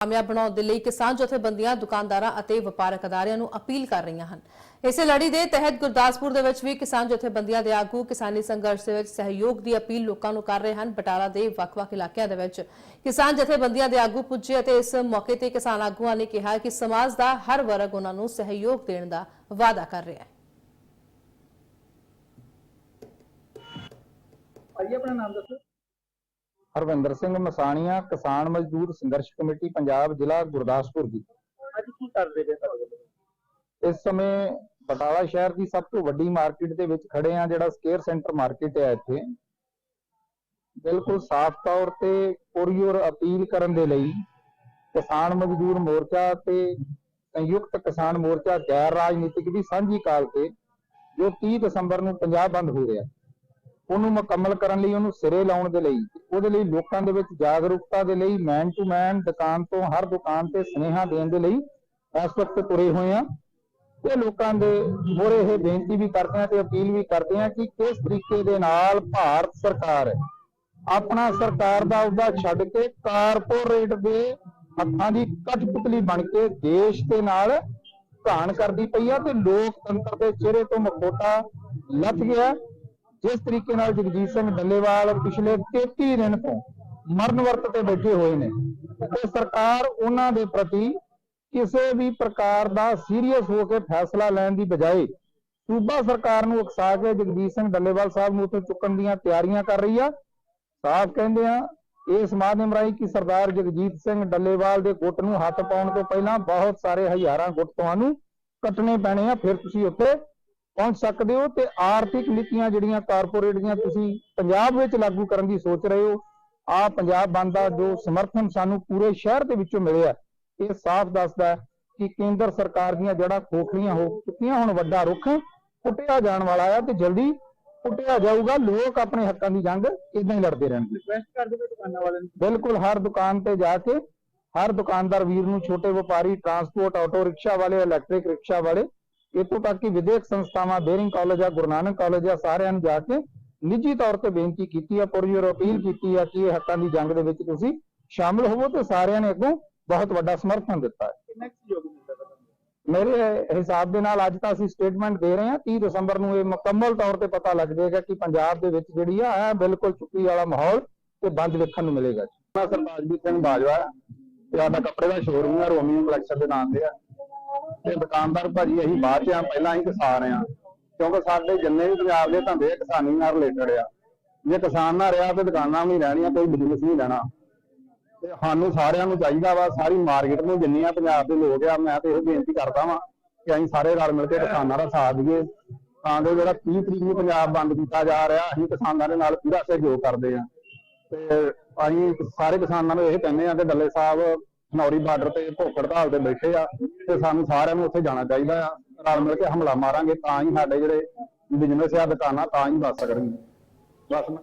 ਕਾਮਯਾਬ ਬਣਾਉਣ ਦੇ ਲਈ ਕਿਸਾਨ ਜਥੇਬੰਦੀਆਂ, ਦੁਕਾਨਦਾਰਾਂ ਅਤੇ ਵਪਾਰਕ ਅਦਾਰਿਆਂ ਨੂੰ ਅਪੀਲ ਕਰ ਰਹੀਆਂ ਹਨ। ਇਸੇ ਲੜੀ ਦੇ ਤਹਿਤ ਗੁਰਦਾਸਪੁਰ ਦੇ ਵਿੱਚ ਵੀ ਕਿਸਾਨ ਜਥੇਬੰਦੀਆਂ ਦੇ ਆਗੂ ਕਿਸਾਨੀ ਸੰਘਰਸ਼ ਦੇ ਵਿੱਚ ਸਹਿਯੋਗ ਦੀ ਅਪੀਲ ਲੋਕਾਂ ਨੂੰ ਕਰ ਰਹੇ ਹਨ। ਬਟਾਲਾ ਦੇ ਵੱਖ-ਵੱਖ ਇਲਾਕਿਆਂ ਦੇ ਵਿੱਚ ਕਿਸਾਨ ਜਥੇਬੰਦੀਆਂ ਦੇ ਆਗੂ ਪੁੱਜੇ ਅਤੇ ਇਸ ਮੌਕੇ ਤੇ ਕਿਸਾਨ ਆਗੂਆਂ ਨੇ ਕਿਹਾ ਕਿ ਸਮਾਜ ਦਾ ਹਰ ਵਰਗ ਉਹਨਾਂ ਨੂੰ ਸਹਿਯੋਗ ਦੇਣ ਦਾ ਵਾਅਦਾ ਕਰ ਰਿਹਾ ਹੈ। ਭਾਈ ਆਪਣਾ ਨਾਮ ਦੱਸੋ। ਹਰਵਿੰਦਰ ਸਿੰਘ ਮਸਾਣੀਆਂ ਕਿਸਾਨ ਮਜ਼ਦੂਰ ਸੰਘਰਸ਼ ਕਮੇਟੀ ਪੰਜਾਬ ਜ਼ਿਲ੍ਹਾ ਗੁਰਦਾਸਪੁਰ ਦੀ। ਅੱਜ ਕੀ ਕਰਦੇ ਪਏ ਸਰ ਇਸ ਸਮੇਂ ਬਟਾਲਾ ਸ਼ਹਿਰ ਦੀ ਸਭ ਤੋਂ ਵੱਡੀ ਮਾਰਕੀਟ ਦੇ ਵਿੱਚ ਖੜੇ ਆ ਜਿਹੜਾ ਸਕੇਅਰ ਸੈਂਟਰ ਮਾਰਕੀਟ ਹੈ ਇੱਥੇ। ਬਿਲਕੁਲ ਸਾਫ਼ ਤੌਰ ਤੇ ਪੁਰਯੋਰ ਅਪੀਲ ਕਰਨ ਦੇ ਲਈ ਕਿਸਾਨ ਮਜ਼ਦੂਰ ਮੋਰਚਾ ਤੇ ਸੰਯੁਕਤ ਕਿਸਾਨ ਮੋਰਚਾ ਗੈਰ ਰਾਜਨੀਤਿਕ ਦੀ ਸਾਂਝੀ ਕਾਲ ਤੇ ਜੋ 30 ਦਸੰਬਰ ਨੂੰ ਪੰਜਾਬ ਬੰਦ ਹੋ ਰਿਹਾ। ਉਹਨੂੰ ਮੁਕੰਮਲ ਕਰਨ ਲਈ, ਉਹਨੂੰ ਸਿਰੇ ਲਾਉਣ ਦੇ ਲਈ, ਉਹਦੇ ਲਈ ਲੋਕਾਂ ਦੇ ਵਿੱਚ ਜਾਗਰੂਕਤਾ ਦੇ ਲਈ ਮੈਨ ਟੂ ਮੈਨ ਦੁਕਾਨ ਤੋਂ ਹਰ ਦੁਕਾਨ ਤੇ ਸੁਨੇਹਾ ਦੇਣ ਦੇ ਲਈ ਇਸ ਵਕਤ ਤੁਰੇ ਹੋਏ ਆ ਤੇ ਲੋਕਾਂ ਦੇ ਮੋਰੇ ਇਹ ਬੇਨਤੀ ਵੀ ਕਰਦੇ ਆ ਤੇ ਅਪੀਲ ਵੀ ਕਰਦੇ ਆ ਕਿ ਕਿਸ ਤਰੀਕੇ ਦੇ ਨਾਲ ਭਾਰਤ ਸਰਕਾਰ ਆਪਣਾ ਸਰਕਾਰ ਦਾ ਅਹੁਦਾ ਛੱਡ ਕੇ ਕਾਰਪੋਰੇਟ ਦੇ ਹੱਥਾਂ ਦੀ ਕਠਪੁਤਲੀ ਬਣ ਕੇ ਦੇਸ਼ ਦੇ ਨਾਲ ਘਾਣ ਕਰਦੀ ਪਈ ਆ ਤੇ ਲੋਕਤੰਤਰ ਦੇ ਚਿਹਰੇ ਤੋਂ ਮਖੋਟਾ ਲੱਥ ਗਿਆ। ਜਿਸ ਤਰੀਕੇ ਨਾਲ ਜਗਜੀਤ ਸਿੰਘ ਡੱਲੇਵਾਲ ਪਿਛਲੇ 33 ਦਿਨ ਤੋਂ ਮਰਨ ਵਰਤ ਤੇ ਬੈਠੇ ਹੋਏ ਨੇ, ਤੇ ਸਰਕਾਰ ਉਹਨਾਂ ਦੇ ਪ੍ਰਤੀ ਕਿਸੇ ਵੀ ਪ੍ਰਕਾਰ ਦਾ ਸੀਰੀਅਸ ਹੋ ਕੇ ਫੈਸਲਾ ਲੈਣ ਦੀ ਬਜਾਏ ਸੂਬਾ ਸਰਕਾਰ ਨੂੰ ਉਕਸਾ ਕੇ ਜਗਜੀਤ ਸਿੰਘ ਡੱਲੇਵਾਲ ਸਾਹਿਬ ਨੂੰ ਉੱਥੇ ਚੁੱਕਣ ਦੀਆਂ ਤਿਆਰੀਆਂ ਕਰ ਰਹੀ ਆ। ਸਾਫ਼ ਕਹਿੰਦੇ ਆ, ਇਸ ਮਾਧਿਅਮ ਰਾਹੀਂ ਕਿ ਸਰਦਾਰ ਜਗਜੀਤ ਸਿੰਘ ਡੱਲੇਵਾਲ ਦੇ ਗੁੱਟ ਨੂੰ ਹੱਥ ਪਾਉਣ ਤੋਂ ਪਹਿਲਾਂ ਬਹੁਤ ਸਾਰੇ ਹਜ਼ਾਰਾਂ ਗੁੱਟ ਤੁਹਾਨੂੰ ਕੱਟਣੇ ਪੈਣੇ ਆ, ਫਿਰ ਤੁਸੀਂ ਉੱਥੇ ਪਹੁੰਚ ਸਕਦੇ ਹੋ ਤੇ ਆਰਥਿਕ ਨੀਤੀਆਂ ਜਿਹੜੀਆਂ ਕਾਰਪੋਰੇਟ ਦੀਆਂ ਤੁਸੀਂ ਪੰਜਾਬ ਵਿੱਚ ਲਾਗੂ ਕਰਨ ਦੀ ਸੋਚ ਰਹੇ ਹੋ ਆ ਪੰਜਾਬ ਬੰਦ ਦਾ ਜੋ ਸਮਰਥਨ ਸਾਨੂੰ ਪੂਰੇ ਸ਼ਹਿਰ ਦੇ ਵਿੱਚੋਂ ਮਿਲਿਆ ਇਹ ਸਾਫ਼ ਦੱਸਦਾ ਹੈ ਕਿ ਕੇਂਦਰ ਸਰਕਾਰ ਦੀਆਂ ਜੜ੍ਹਾਂ ਖੋਖਲੀਆਂ ਹੋ ਚੁੱਕੀਆਂ ਹੁਣ ਵੱਡਾ ਰੁੱਖ ਪੁੱਟਿਆ ਜਾਣ ਵਾਲਾ ਆ ਤੇ ਜਲਦੀ ਪੁੱਟਿਆ ਜਾਊਗਾ ਲੋਕ ਆਪਣੇ ਹੱਕਾਂ ਦੀ ਜੰਗ ਇਦਾਂ ਹੀ ਲੜਦੇ ਰਹਿਣਗੇ। ਰਿਕਵੈਸਟ ਕਰਦੇ ਪਏ ਦੁਕਾਨਾਂ ਵਾਲਿਆਂ ਨੂੰ। ਬਿਲਕੁਲ ਹਰ ਦੁਕਾਨ ਤੇ ਜਾ ਕੇ ਹਰ ਦੁਕਾਨਦਾਰ ਵੀਰ ਨੂੰ ਛੋਟੇ ਵਪਾਰੀ ਟਰਾਂਸਪੋਰਟ ਆਟੋ ਰਿਕਸ਼ਾ ਵਾਲੇ ਇਲੈਕਟ੍ਰਿਕ ਰਿਕਸ਼ਾ ਵਾਲੇ ਇੱਥੋਂ ਤੱਕ ਕਿ ਵਿਦੇਸ਼ ਸੰਸਥਾਵਾਂ ਬੇਰਿੰਗ ਕਾਲਜ ਆ ਗੁਰੂ ਨਾਨਕ ਕਾਲਜ ਆ ਸਾਰਿਆਂ ਨੂੰ ਜਾ ਕੇ ਨਿੱਜੀ ਤੌਰ ਤੇ ਬੇਨਤੀ ਕੀਤੀ ਆ ਪੁਰਜੋਰ ਅਪੀਲ ਕੀਤੀ ਆ ਕਿ ਇਹ ਹੱਕਾਂ ਦੀ ਜੰਗ ਦੇ ਵਿੱਚ ਤੁਸੀਂ ਸ਼ਾਮਲ ਹੋਵੋ ਤੇ ਸਾਰਿਆਂ ਨੇ ਅੱਗੋਂ ਬਹੁਤ ਵੱਡਾ ਸਮਰਥਨ ਦਿੱਤਾ ਹੈ। ਕਿੰਨਾ ਕੁ ਸਹਿਯੋਗ ਮਿਲਦਾ ਤੁਹਾਨੂੰ? ਮੇਰੇ ਹਿਸਾਬ ਦੇ ਨਾਲ ਅੱਜ ਤਾਂ ਅਸੀਂ ਸਟੇਟਮੈਂਟ ਦੇ ਰਹੇ ਹਾਂ 30 ਦਸੰਬਰ ਨੂੰ ਇਹ ਮੁਕੰਮਲ ਤੌਰ ਤੇ ਪਤਾ ਲੱਗ ਜਾਏਗਾ ਕਿ ਪੰਜਾਬ ਦੇ ਵਿੱਚ ਜਿਹੜੀ ਆ ਇਹ ਬਿਲਕੁਲ ਚੁੱਪੀ ਵਾਲਾ ਮਾਹੌਲ ਤੇ ਬੰਦ ਵੇਖਣ ਨੂੰ ਮਿਲੇਗਾ ਮੈਂ ਸਿੰਘ ਬਾਜਵਾ ਤੇ ਸਾਡਾ ਕੱਪੜੇ ਦਾ ਸ਼ੋਰੂਮ ਹੈ ਰੋਮੀਓ ਕਲੈਕਸ਼ਨ ਦੇ ਨਾਮ ਤੇ ਆ। ਤੇ ਦੁਕਾਨਦਾਰ ਭਾਜੀ, ਅਸੀਂ ਬਾਅਦ ਚ ਆ, ਪਹਿਲਾਂ ਹੀ ਕਿਸਾਨ ਆ। ਕਿਉਂਕਿ ਸਾਡੇ ਜਿੰਨੇ ਵੀ ਪੰਜਾਬ ਦੇ ਧੰਦੇ ਆ, ਕਿਸਾਨੀ ਨਾਲ ਰਿਲੇਟਡ ਆ। ਜੇ ਕਿਸਾਨ ਨਾ ਰਿਹਾ ਤੇ ਦੁਕਾਨਾਂ ਵੀ ਰਹਿਣੀਆਂ, ਕੋਈ ਬਿਜ਼ਨਸ ਨਹੀਂ ਰਹਿਣਾ ਤੇ ਸਾਨੂੰ ਸਾਰਿਆਂ ਨੂੰ ਚਾਹੀਦਾ ਵਾ, ਸਾਰੀ ਮਾਰਕੀਟ ਨੂੰ ਜਿੰਨੀਆਂ ਪੰਜਾਬ ਦੇ ਲੋਕ ਆ, ਮੈਂ ਤੇ ਇਹ ਬੇਨਤੀ ਕਰਦਾ ਵਾਂ ਕਿ ਅਸੀਂ ਸਾਰੇ ਰਲ ਮਿਲ ਕੇ ਕਿਸਾਨਾਂ ਦਾ ਸਾਥ ਦਈਏ। ਤਾਂ ਜੋ ਜਿਹੜਾ 30 ਤਰੀਕ ਨੂੰ ਪੰਜਾਬ ਬੰਦ ਕੀਤਾ ਜਾ ਰਿਹਾ, ਅਸੀਂ ਕਿਸਾਨਾਂ ਦੇ ਨਾਲ ਪੂਰਾ ਸਹਿਯੋਗ ਕਰਦੇ ਆ। ਤੇ ਅਸੀਂ ਸਾਰੇ ਕਿਸਾਨਾਂ ਨੂੰ ਇਹ ਕਹਿੰਦੇ ਆ ਕਿ ਡੱਲੇ ਸਾਹਿਬ ਨੌਰੀ ਬਾਰਡਰ ਤੇ ਭੁੱਖ ਹੜਤਾਲ ਤੇ ਬੈਠੇ ਆ ਤੇ ਸਾਨੂੰ ਸਾਰਿਆਂ ਨੂੰ ਉੱਥੇ ਜਾਣਾ ਚਾਹੀਦਾ ਆ। ਰਲ ਮਿਲ ਕੇ ਹਮਲਾ ਮਾਰਾਂਗੇ ਤਾਂ ਹੀ ਸਾਡੇ ਜਿਹੜੇ ਬਿਜ਼ਨਸ ਆ, ਦੁਕਾਨਾਂ ਤਾਂ ਹੀ ਬਚ ਸਕਣਗੇ ਬਸ ਮੈਂ